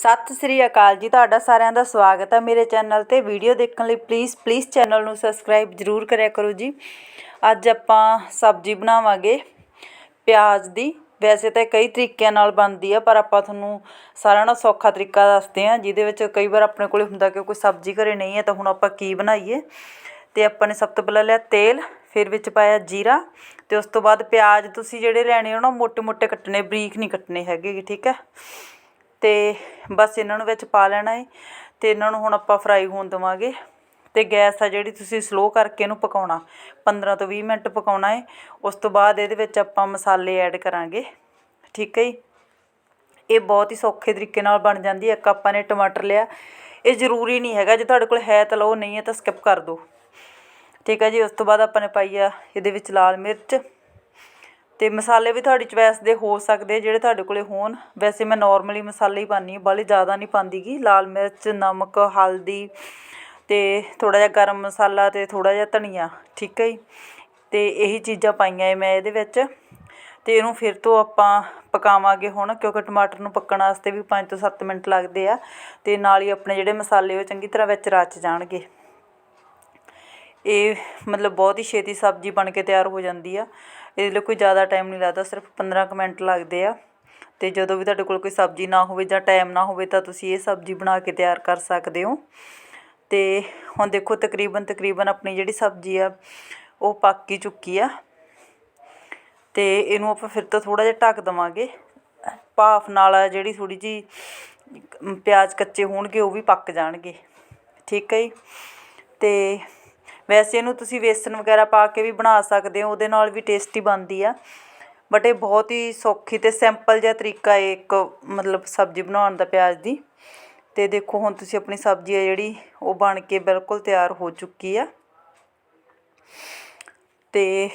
ਸਤਿ ਸ੍ਰੀ ਅਕਾਲ ਜੀ, ਤੁਹਾਡਾ ਸਾਰਿਆਂ ਦਾ ਸਵਾਗਤ ਹੈ ਮੇਰੇ ਚੈਨਲ ਤੇ। ਵੀਡੀਓ ਦੇਖਣ ਲਈ ਪਲੀਜ਼ ਪਲੀਜ਼ ਚੈਨਲ ਨੂੰ ਸਬਸਕ੍ਰਾਈਬ ਜਰੂਰ ਕਰਿਆ ਕਰੋ ਜੀ। ਅੱਜ ਆਪਾਂ ਸਬਜ਼ੀ ਬਣਾਵਾਂਗੇ ਪਿਆਜ਼ ਦੀ। ਵੈਸੇ ਤਾਂ ਕਈ ਤਰੀਕਿਆਂ ਨਾਲ ਬਣਦੀ ਆ, ਪਰ ਆਪਾਂ ਤੁਹਾਨੂੰ ਸਾਰਿਆਂ ਨਾਲ ਸੌਖਾ ਤਰੀਕਾ ਦੱਸਦੇ ਆ ਜਿਹਦੇ ਵਿੱਚ ਕਈ ਵਾਰ ਆਪਣੇ ਕੋਲੇ ਹੁੰਦਾ ਕਿ ਕੋਈ ਸਬਜ਼ੀ ਘਰੇ ਨਹੀਂ ਹੈ ਤਾਂ ਹੁਣ ਆਪਾਂ ਕੀ ਬਣਾਈਏ? ਤੇ ਆਪਾਂ ਨੇ ਸਭ ਤੋਂ ਪਹਿਲਾਂ ਲਿਆ ਤੇਲ, ਫਿਰ ਵਿੱਚ ਪਾਇਆ ਜੀਰਾ, ਤੇ ਉਸ ਤੋਂ ਬਾਅਦ ਪਿਆਜ਼ ਤੁਸੀਂ ਜਿਹੜੇ ਲੈਣੇ ਹੋ ਨਾ ਮੋٹے ਮੋٹے ਕੱਟਣੇ, ਬਰੀਕ ਨਹੀਂ ਕੱਟਣੇ ਹੈਗੇ ਠੀਕ ਹੈ? ਅਤੇ ਬਸ ਇਹਨਾਂ ਨੂੰ ਵਿੱਚ ਪਾ ਲੈਣਾ ਹੈ ਅਤੇ ਇਹਨਾਂ ਨੂੰ ਹੁਣ ਆਪਾਂ ਫਰਾਈ ਹੋਣ ਦੇਵਾਂਗੇ। ਅਤੇ ਗੈਸ ਆ ਜਿਹੜੀ ਤੁਸੀਂ ਸਲੋ ਕਰਕੇ ਇਹਨੂੰ ਪਕਾਉਣਾ। 15 ਤੋਂ ਵੀਹ ਮਿੰਟ ਪਕਾਉਣਾ ਹੈ ਉਸ ਤੋਂ ਬਾਅਦ ਇਹਦੇ ਵਿੱਚ ਆਪਾਂ ਮਸਾਲੇ ਐਡ ਕਰਾਂਗੇ। ਠੀਕ ਹੈ ਜੀ? ਇਹ ਬਹੁਤ ਹੀ ਸੌਖੇ ਤਰੀਕੇ ਨਾਲ ਬਣ ਜਾਂਦੀ ਹੈ। ਇੱਕ ਆਪਾਂ ਨੇ ਟਮਾਟਰ ਲਿਆ। ਇਹ ਜ਼ਰੂਰੀ ਨਹੀਂ ਹੈਗਾ। ਜੇ ਤੁਹਾਡੇ ਕੋਲ ਹੈ ਤਾਂ ਲਓ, ਨਹੀਂ ਹੈ ਤਾਂ ਸਕਿਪ ਕਰ ਦਿਓ। ਠੀਕ ਹੈ ਜੀ? ਉਸ ਤੋਂ ਬਾਅਦ ਆਪਾਂ ਨੇ ਪਾਈ ਆ ਇਹਦੇ ਵਿੱਚ ਲਾਲ ਮਿਰਚ। ਅਤੇ ਮਸਾਲੇ ਵੀ ਤੁਹਾਡੀ ਚੋਇਸ ਦੇ ਹੋ ਸਕਦੇ ਜਿਹੜੇ ਤੁਹਾਡੇ ਕੋਲ ਹੋਣ। ਵੈਸੇ ਮੈਂ ਨੋਰਮਲੀ ਮਸਾਲੇ ਹੀ ਪਾਉਂਦੀ ਹਾਂ, ਬਾਹਲੇ ਜ਼ਿਆਦਾ ਨਹੀਂ ਪਾਉਂਦੀ ਗੀ ਲਾਲ ਮਿਰਚ, ਨਮਕ, ਹਲਦੀ ਅਤੇ ਥੋੜ੍ਹਾ ਜਿਹਾ ਗਰਮ ਮਸਾਲਾ ਅਤੇ ਥੋੜ੍ਹਾ ਜਿਹਾ ਧਨੀਆ, ਠੀਕ ਹੈ ਜੀ? ਅਤੇ ਇਹੀ ਚੀਜ਼ਾਂ ਪਾਈਆਂ ਏ ਮੈਂ ਇਹਦੇ ਵਿੱਚ। ਅਤੇ ਇਹਨੂੰ ਫਿਰ ਤੋਂ ਆਪਾਂ ਪਕਾਵਾਂਗੇ ਹੁਣ, ਕਿਉਂਕਿ ਟਮਾਟਰ ਨੂੰ ਪੱਕਣ ਵਾਸਤੇ ਵੀ 5 ਤੋਂ 7 ਮਿੰਟ ਲੱਗਦੇ ਆ ਅਤੇ ਨਾਲ ਹੀ ਆਪਣੇ ਜਿਹੜੇ ਮਸਾਲੇ ਉਹ ਚੰਗੀ ਤਰ੍ਹਾਂ ਵਿੱਚ ਰਚ ਜਾਣਗੇ। ਇਹ ਮਤਲਬ ਬਹੁਤ ਹੀ ਛੇਤੀ ਸਬਜ਼ੀ ਬਣ ਕੇ ਤਿਆਰ ਹੋ ਜਾਂਦੀ ਆ। ਇਹਦੇ ਲਈ ਕੋਈ ਜ਼ਿਆਦਾ ਟਾਈਮ ਨਹੀਂ ਲੱਗਦਾ, ਸਿਰਫ 15 ਕੁ ਮਿੰਟ ਲੱਗਦੇ ਆ। ਅਤੇ ਜਦੋਂ ਵੀ ਤੁਹਾਡੇ ਕੋਲ ਕੋਈ ਸਬਜ਼ੀ ਨਾ ਹੋਵੇ ਜਾਂ ਟਾਈਮ ਨਾ ਹੋਵੇ ਤਾਂ ਤੁਸੀਂ ਇਹ ਸਬਜ਼ੀ ਬਣਾ ਕੇ ਤਿਆਰ ਕਰ ਸਕਦੇ ਹੋ। ਅਤੇ ਹੁਣ ਦੇਖੋ ਤਕਰੀਬਨ ਤਕਰੀਬਨ ਆਪਣੀ ਜਿਹੜੀ ਸਬਜ਼ੀ ਆ, ਉਹ ਪੱਕ ਹੀ ਚੁੱਕੀ ਆ। ਅਤੇ ਇਹਨੂੰ ਆਪਾਂ ਫਿਰ ਤੋਂ ਥੋੜ੍ਹਾ ਜਿਹਾ ਢੱਕ ਦੇਵਾਂਗੇ। ਭਾਫ ਨਾਲ ਜਿਹੜੀ ਥੋੜ੍ਹੀ ਜੀ ਪਿਆਜ਼ ਕੱਚੇ ਹੋਣਗੇ, ਉਹ ਵੀ ਪੱਕ ਜਾਣਗੇ। ਠੀਕ ਹੈ ਜੀ? ਅਤੇ ਵੈਸੇ ਇਹਨੂੰ ਤੁਸੀਂ ਵੇਸਣ ਵਗੈਰਾ ਪਾ ਕੇ ਵੀ ਬਣਾ ਸਕਦੇ ਹੋ, ਉਹਦੇ ਨਾਲ ਵੀ ਟੇਸਟੀ ਬਣਦੀ ਆ। ਬਟ ਇਹ ਬਹੁਤ ਹੀ ਸੌਖੀ ਤੇ ਸਿੰਪਲ ਜਿਹਾ ਤਰੀਕਾ ਹੈ ਇੱਕ, ਮਤਲਬ ਸਬਜ਼ੀ ਬਣਾਉਣ ਦਾ ਪਿਆਜ਼ ਦੀ। ਤੇ ਦੇਖੋ ਹੁਣ ਤੁਸੀਂ ਆਪਣੀ ਸਬਜ਼ੀ ਆ ਜਿਹੜੀ, ਉਹ ਬਣ ਕੇ ਬਿਲਕੁਲ ਤਿਆਰ ਹੋ ਚੁੱਕੀ ਆ। ਤੇ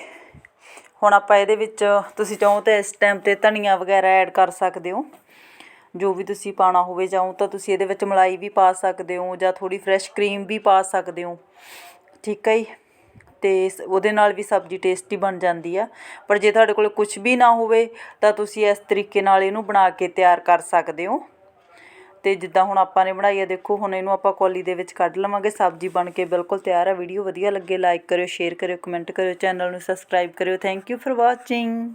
ਹੁਣ ਆਪਾਂ ਇਹਦੇ ਵਿੱਚ, ਤੁਸੀਂ ਚਾਹੋ ਤਾਂ ਇਸ ਟਾਈਮ ਤੇ ਧਨੀਆ ਵਗੈਰਾ ਐਡ ਕਰ ਸਕਦੇ ਹੋ। ਜੋ ਵੀ ਤੁਸੀਂ ਪਾਣਾ ਹੋਵੇ, ਚਾਹੋ ਤਾਂ ਤੁਸੀਂ ਇਹਦੇ ਵਿੱਚ ਮਲਾਈ ਵੀ ਪਾ ਸਕਦੇ ਹੋ ਜਾਂ ਥੋੜੀ ਫਰੈਸ਼ ਕਰੀਮ ਵੀ ਪਾ ਸਕਦੇ ਹੋ। ਠੀਕ ਹੈ ਜੀ। ਅਤੇ ਸ- ਉਹਦੇ ਨਾਲ ਵੀ ਸਬਜ਼ੀ ਟੇਸਟੀ ਬਣ ਜਾਂਦੀ ਆ। ਪਰ ਜੇ ਤੁਹਾਡੇ ਕੋਲ ਕੁਝ ਵੀ ਨਾ ਹੋਵੇ, ਤਾਂ ਤੁਸੀਂ ਇਸ ਤਰੀਕੇ ਨਾਲ ਇਹਨੂੰ ਬਣਾ ਕੇ ਤਿਆਰ ਕਰ ਸਕਦੇ ਹੋ। ਤੇ ਜਿੱਦਾਂ ਹੁਣ ਆਪਾਂ ਨੇ ਬਣਾਈ ਆ, ਦੇਖੋ, ਹੁਣ ਇਹਨੂੰ ਆਪਾਂ ਕੌਲੀ ਦੇ ਵਿੱਚ ਕੱਢ ਲਵਾਂਗੇ। ਸਬਜ਼ੀ ਬਣ ਕੇ ਬਿਲਕੁਲ ਤਿਆਰ ਆ। ਵੀਡੀਓ ਵਧੀਆ ਲੱਗੇ ਲਾਈਕ ਕਰਿਓ ਸ਼ੇਅਰ ਕਰਿਓ ਕਮੈਂਟ ਕਰਿਓ ਚੈਨਲ ਨੂੰ ਸਬਸਕ੍ਰਾਈਬ ਕਰਿਓ। Thank you for watching